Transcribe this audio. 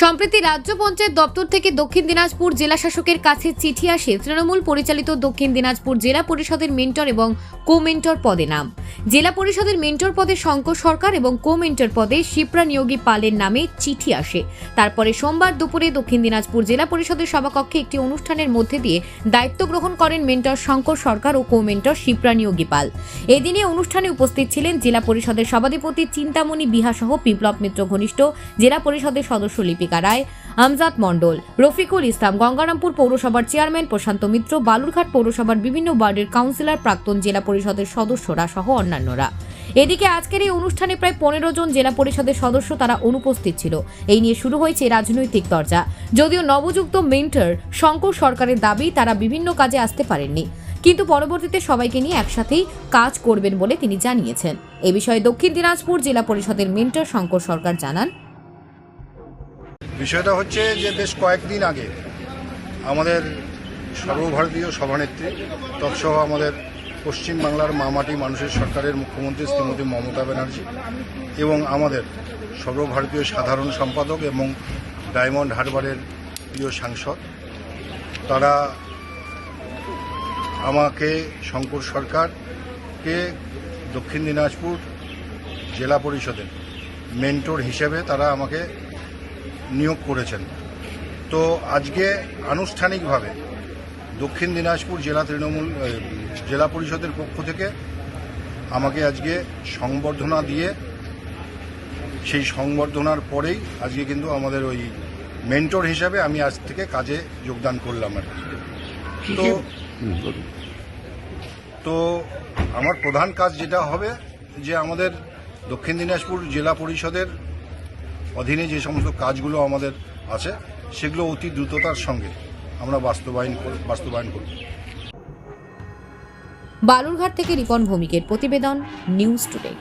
সম্প্রতি রাজ্য পঞ্চায়েত দপ্তর থেকে দক্ষিণ দিনাজপুর জেলা শাসকের কাছে চিঠি আসে তৃণমূল পরিচালিত দক্ষিণ দিনাজপুর জেলা পরিষদের মেন্টর এবং কো মেন্টর পদে নাম। জেলা পরিষদের মেন্টর পদে শঙ্কর সরকার এবং কো মেন্টর পদে শিপ্রা নিয়োগী পালের নামে চিঠি আসে। তারপরে সোমবার দুপুরে দক্ষিণ দিনাজপুর জেলা পরিষদের সভাকক্ষে একটি অনুষ্ঠানের মধ্যে দিয়ে দায়িত্ব গ্রহণ করেন মেন্টর শঙ্কর সরকার ও কো মেন্টর শিপ্রা নিয়োগী পাল। এদিনে অনুষ্ঠানে উপস্থিত ছিলেন জেলা পরিষদের সভাধিপতি চিন্তামণি বিহাসহ বিপ্লব মিত্র ঘনিষ্ঠ, জেলা পরিষদের সদস্য লিপিকা রায়, আমজাদ মণ্ডল, রফিকুল ইসলাম, গঙ্গারামপুর পৌরসভার চেয়ারম্যান প্রশান্ত মিত্র, বালুরঘাট পৌরসভার বিভিন্ন ওয়ার্ডের কাউন্সিলর, প্রাক্তন জেলা পরিষদের সদস্যরা সহ অন্যান্যরা। এদিকে আজকের এই অনুষ্ঠানে প্রায় পনেরো জন জেলা পরিষদের সদস্য তারা অনুপস্থিত ছিল। এই নিয়ে শুরু হয়েছে রাজনৈতিক দরজা যদিও নবযুক্ত মেন্টর শঙ্কর সরকারের দাবি, তারা বিভিন্ন কাজে আসতে পারেননি। কিন্তু পরবর্তীতে সবাইকে নিয়ে একসাথেই কাজ করবেন বলে তিনি জানিয়েছেন। এ বিষয়ে দক্ষিণ দিনাজপুর জেলা পরিষদের মেন্টর শঙ্কর সরকার জানান। বিষয়টা হচ্ছে যে বেশ কয়েকদিন আগে আমাদের সর্বভারতীয় সভানেত্রী, তৎসহ আমাদের পশ্চিমবাংলার মামাটি মানুষের সরকারের মুখ্যমন্ত্রী শ্রীমতী মমতা ব্যানার্জি এবং আমাদের সর্বভারতীয় সাধারণ সম্পাদক এবং ডায়মন্ড হারবারের প্রিয় সাংসদ। তারা আমাকে, শঙ্কর সরকারকে দক্ষিণ দিনাজপুর জেলা পরিষদের মেন্টর হিসেবে তারা আমাকে নিয়োগ করেছেন। তো আজকে আনুষ্ঠানিকভাবে দক্ষিণ দিনাজপুর জেলা তৃণমূল জেলা পরিষদের পক্ষ থেকে আমাকে আজকে সংবর্ধনা দিয়ে সেই সংবর্ধনার পরেই আজকে কিন্তু আমাদের ওই মেন্টর হিসাবে আমি আজ থেকে কাজে যোগদান করলাম আর কি। তো তো আমার প্রধান কাজ যেটা হবে যে আমাদের দক্ষিণ দিনাজপুর জেলা পরিষদের অধীনে যে সমস্ত কাজগুলো আমাদের আছে সেগুলো অতি দ্রুততার সঙ্গে। আমরা বাস্তবায়ন বাস্তবায়ন করব বালুরঘাট থেকে রিপন ভৌমিকের প্রতিবেদন নিউজ টুডে।